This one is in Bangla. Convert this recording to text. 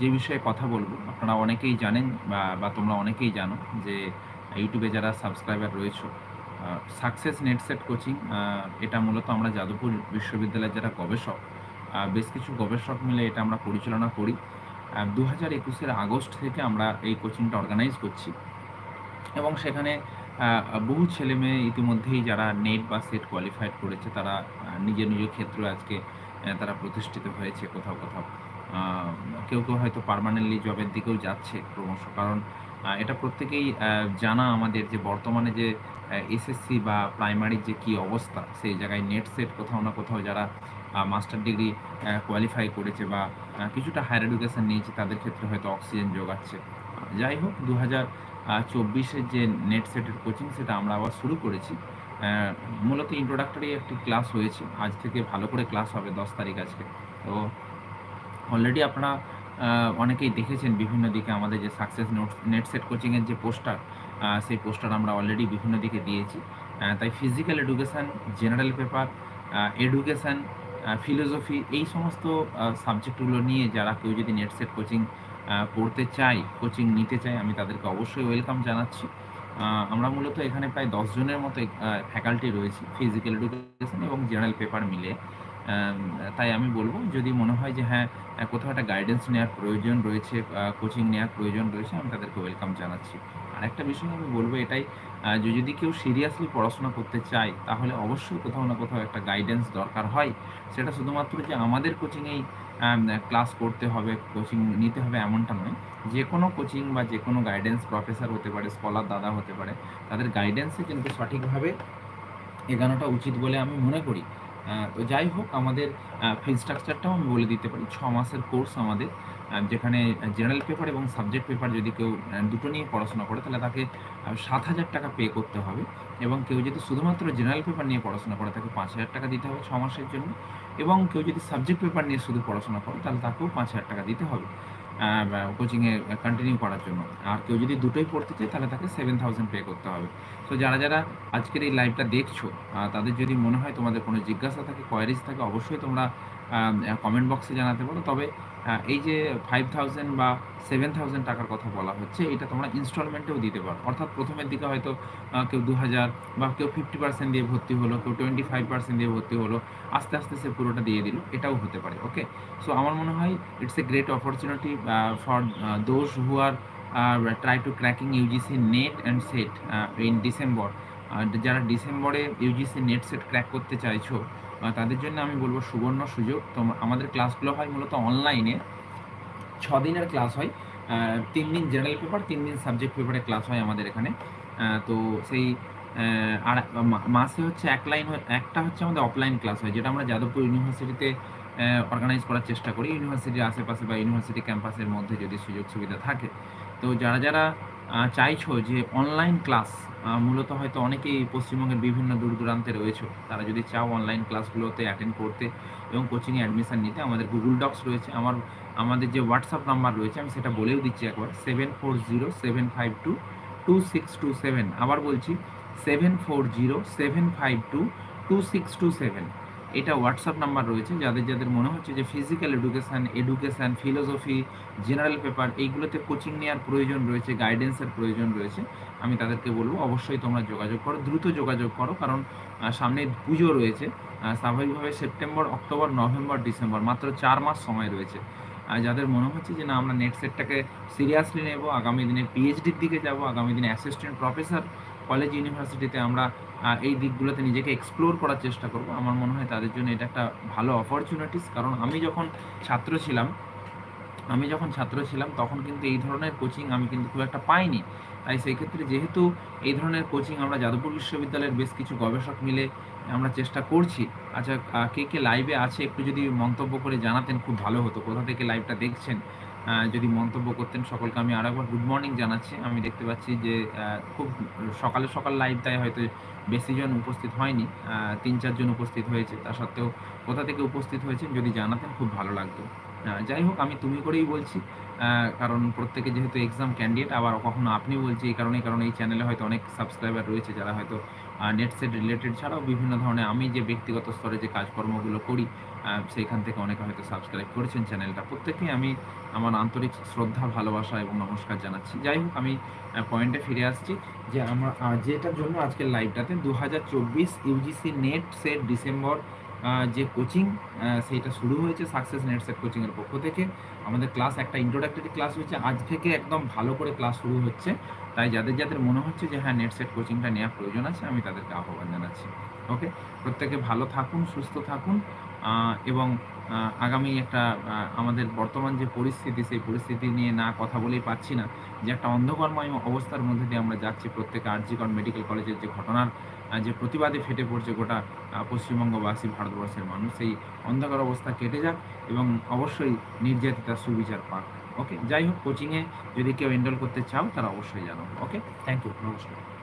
যে বিষয়ে কথা বলব, আপনারা অনেকেই জানেন বা বা তোমরা অনেকেই জানো যে ইউটিউবে যারা সাবস্ক্রাইবার রয়েছে সাকসেস নেট সেট কোচিং এটা মূলত আমরা যাদবপুর বিশ্ববিদ্যালয়ের যারা গবেষক বেশ কিছু গবেষক মিলে এটা আমরা পরিচালনা করি। দু হাজার একুশের আগস্ট থেকে আমরা এই কোচিংটা অর্গানাইজ করছি এবং সেখানে বহু ছেলে মেয়ে ইতিমধ্যেই যারা নেট বা সেট কোয়ালিফাইড করেছে, তারা নিজের নিজের ক্ষেত্রে আজকে তারা প্রতিষ্ঠিত হয়েছে কোথাও কোথাও। কেউ কেউ হয়তো পার্মানেন্টলি জবের দিকেও যাচ্ছে ক্রমশ। কারণ এটা প্রত্যেকেই জানা আমাদের যে বর্তমানে যে এসএসসি বা প্রাইমারির যে কি অবস্থা, সেই জায়গায় নেট সেট কোথাও না কোথাও যারা মাস্টার ডিগ্রি কোয়ালিফাই করেছে বা কিছুটা হায়ার এডুকেশন নিয়েছে, তাদের ক্ষেত্রে হয়তো অক্সিজেন যোগাচ্ছে। যাই হোক দু হাজার যে নেট সেটের কোচিং সেটা আমরা আবার শুরু করেছি। মূলত ইন্ট্রোডাক্টরি একটি ক্লাস হয়েছে। আজ থেকে ভালো করে ক্লাস হবে, দশ তারিখ আজকে। তো অলরেডি আপনারা অনেকেই দেখেছেন বিভিন্ন দিকে আমাদের যে সাকসেস নোট নেট সেট কোচিংয়ের যে পোস্টার সেই পোস্টার আমরা অলরেডি বিভিন্ন দিকে দিয়েছি। তাই physical education general paper education philosophy এই সমস্ত সাবজেক্টগুলো নিয়ে যারা কেউ যদি নেট সেট কোচিং পড়তে চাই কোচিং নিতে চাই আমি তাদেরকে অবশ্যই ওয়েলকাম জানাচ্ছি। আমরা মূলত এখানে প্রায় দশজনের মতো ফ্যাকাল্টি রয়েছি ফিজিক্যাল এডুকেশন এবং জেনারেল পেপার মিলে। তাই আমি বলব যদি মনে হয় যে হ্যাঁ কোথাও একটা গাইডেন্স নেওয়ার প্রয়োজন রয়েছে কোচিং নেওয়ার প্রয়োজন রয়েছে, আমি তাদেরকে ওয়েলকাম জানাচ্ছি। আর একটা বিষয় আমি বলব এটাই যে যদি কেউ সিরিয়াসলি পড়াশোনা করতে চায়, তাহলে অবশ্যই কোথাও না কোথাও একটা গাইডেন্স দরকার হয়। সেটা শুধুমাত্র যে আমাদের কোচিংয়েই ক্লাস করতে হবে কোচিং নিতে হবে এমনটা নয়। যে কোনো কোচিং বা যে কোনো গাইডেন্স প্রফেসর হতে পারে স্কলার দাদা হতে পারে, তাদের গাইডেন্সে কিন্তু সঠিকভাবে এগানোটা উচিত বলে আমি মনে করি। তো যাই হোক, আমাদের ফি স্ট্রাকচারটাও আমি বলে দিতে পারি। ছ মাসের কোর্স আমাদের যেখানে জেনারেল পেপার এবং সাবজেক্ট পেপার যদি কেউ দুটো নিয়ে পড়াশোনা করে, তাহলে তাকে সাত হাজার টাকা পে করতে হবে। এবং কেউ যদি শুধুমাত্র জেনারেল পেপার নিয়ে পড়াশোনা করে, তাকে পাঁচ হাজার টাকা দিতে হবে ছ মাসের জন্য। এবং কেউ যদি সাবজেক্ট পেপার নিয়ে শুধু পড়াশোনা করে, তাহলে তাকেও পাঁচ হাজার টাকা দিতে হবে। কোচিংয়ে কন্টিনিউ করার জন্য। আর কেউ যদি দুটোই পড়তে চায়, তাহলে তাকে সেভেন থাউজেন্ড পে করতে হবে। তো যারা যারা আজকের এই লাইভটা দেখছ তাদের যদি মনে হয় তোমাদের কোনো জিজ্ঞাসা থাকে কোয়ারিজ থাকে, অবশ্যই তোমরা কমেন্ট বক্সে জানাতে পারো। তবে এই যে ফাইভ থাউজেন্ড বা সেভেন থাউজেন্ড টাকার কথা বলা হচ্ছে, এটা তোমরা ইনস্টলমেন্টেও দিতে পারো। অর্থাৎ প্রথমের দিকে হয়তো কেউ দু হাজার বা কেউ ফিফটি পার্সেন্ট দিয়ে ভর্তি হলো, কেউ টোয়েন্টি ফাইভ পার্সেন্ট দিয়ে ভর্তি হলো, আস্তে আস্তে সে পুরোটা দিয়ে দিল, এটাও হতে পারে ওকে সো আমার মনে হয় it's a great opportunity for those who are try to cracking UGC NET and SET in December যারা ডিসেম্বরে ইউজিসি নেট সেট ক্র্যাক করতে চাইছো তাদের জন্য আমি বলব সুবর্ণ সুযোগ। তো আমাদের ক্লাসগুলো হয় মূলত অনলাইনে ছ দিনের ক্লাস হয় তিন দিন জেনারেল পেপার তিন দিন সাবজেক্ট পেপারে ক্লাস হয় আমাদের এখানে। তো সেই আর মাসে হচ্ছে এক লাইন একটা হচ্ছে আমাদের অফলাইন ক্লাস হয়, যেটা আমরা যাদবপুর ইউনিভার্সিটিতে অর্গানাইজ করার চেষ্টা করি। ইউনিভার্সিটির আশেপাশে বা ইউনিভার্সিটি ক্যাম্পাসের মধ্যে যদি সুযোগ সুবিধা থাকে। তো যারা যারা চাইছো যে অনলাইন ক্লাস মূলত হয়তো অনেকেই পশ্চিমবঙ্গের বিভিন্ন দূর দূরান্তে রয়েছে। তারা যদি চাও অনলাইন ক্লাসগুলোতে অ্যাটেন্ড করতে এবং কোচিংয়ে অ্যাডমিশন নিতে, আমাদের গুগল ডক্স রয়েছে। আমার, আমাদের যে হোয়াটসঅ্যাপ নাম্বার রয়েছে, আমি সেটা বলেও দিচ্ছি একবার। Seven four zero seven five two two six two seven আবার বলছি seven four zero seven five two two six two seven এটা হোয়াটসঅ্যাপ নাম্বার রয়েছে, যাদের যাদের মনে হচ্ছে যে physical education education philosophy general paper এইগুলোতে কোচিং নেওয়ার প্রয়োজন রয়েছে গাইডেন্সের প্রয়োজন রয়েছে, আমি তাদেরকে বলব অবশ্যই তোমরা যোগাযোগ করো, দ্রুত যোগাযোগ করো, কারণ সামনে পুজো রয়েছে স্বাভাবিকভাবে সেপ্টেম্বর, অক্টোবর, নভেম্বর, ডিসেম্বর, মাত্র চার মাস সময় রয়েছে। আর যাদের মনে হচ্ছে যে না, আমরা নেট সেটটাকে সিরিয়াসলি নেব, আগামী দিনে পিএইচডির দিকে যাব, আগামী দিনে অ্যাসিস্ট্যান্ট প্রফেসর কলেজ ইউনিভার্সিটিতে আমরা এই দিকগুলোতে নিজেকে এক্সপ্লোর করার চেষ্টা করব। আমার মনে হয় তাদের জন্য এটা একটা ভালো অপরচুনিটিস কারণ আমি যখন ছাত্র ছিলাম, আমি যখন ছাত্র ছিলাম, তখন কিন্তু এই ধরনের কোচিং আমি কিন্তু খুব একটা পাইনি। তাই সেই ক্ষেত্রে যেহেতু এই ধরনের কোচিং আমরা যাদবপুর বিশ্ববিদ্যালয়ের বেশ কিছু গবেষক মিলে আমরা চেষ্টা করছি আচ্ছা কে কে লাইভে আছে একটু যদি মন্তব্য করে জানাতেন, খুব ভালো হতো। কোথা থেকে লাইভটা দেখছেন? যদি মন্তব্য করতেন সকলকে আমি আরেকবার গুড মর্নিং জানাচ্ছি। আমি দেখতে পাচ্ছি যে খুব সকালে সকাল লাইভ তাই হয়তো বেশি জন উপস্থিত হয়নি তিন চারজন উপস্থিত হয়েছে। তা সত্ত্বেও কোথা থেকে উপস্থিত হয়েছেন যদি জানাতেন খুব ভালো লাগতো। যাই হোক, আমি তুমি করেই বলছি কারণ প্রত্যেকে যেহেতু এক্সাম ক্যান্ডিডেট আবার কখনো আপনি বলছি, এই কারণে কারণ এই চ্যানেলে হয়তো অনেক সাবস্ক্রাইবার রয়েছে যারা হয়তো নেট সেট রিলেটেড ছাড়াও বিভিন্ন ধরনের আমি যে ব্যক্তিগত স্তরে যে কাজকর্মগুলো করি সেইখান থেকে অনেকে হয়তো সাবস্ক্রাইব করেছেন চ্যানেলটা প্রত্যেকেই আমি আমার আন্তরিক শ্রদ্ধা, ভালোবাসা এবং নমস্কার জানাচ্ছি। যাই হোক, আমি পয়েন্টে ফিরে আসছি যে আমরা যেটার জন্য আজকের লাইভটাতে দু হাজার চব্বিশ ইউজিসি নেট সেট ডিসেম্বর যে কোচিং সেইটা শুরু হয়েছে সাকসেস নেট সেট কোচিংয়ের পক্ষ থেকে। আমাদের ক্লাস একটা ইন্ট্রোডাক্টরি ক্লাস হচ্ছে আজ থেকে একদম ভালো করে ক্লাস শুরু হচ্ছে। তাই যাদের যাদের মনে হচ্ছে যে হ্যাঁ নেট সেট কোচিংটা নেওয়া প্রয়োজন আছে, আমি তাদেরকে আহ্বান জানাচ্ছি। ওকে প্রত্যেকে ভালো থাকুন, সুস্থ থাকুন এবং আগামী একটা আমাদের বর্তমান যে পরিস্থিতি, সেই পরিস্থিতি নিয়ে না কথা বলেই পাচ্ছি না। যে একটা অন্ধকারময় অবস্থার মধ্যে দিয়ে আমরা যাচ্ছি প্রত্যেকে আরজিকর মেডিকেল কলেজের যে ঘটনার যে প্রতিবাদে ফেটে পড়ছে গোটা পশ্চিমবঙ্গবাসী, ভারতবর্ষের মানুষ, সেই অন্ধকার অবস্থা কেটে যাক এবং অবশ্যই নির্যাতিতা সুবিচার পাক। ওকে যাই হোক কোচিংয়ে যদি কেউ এনরোল করতে চাও, তারা অবশ্যই জানো ওকে থ্যাংক ইউ নমস্কার।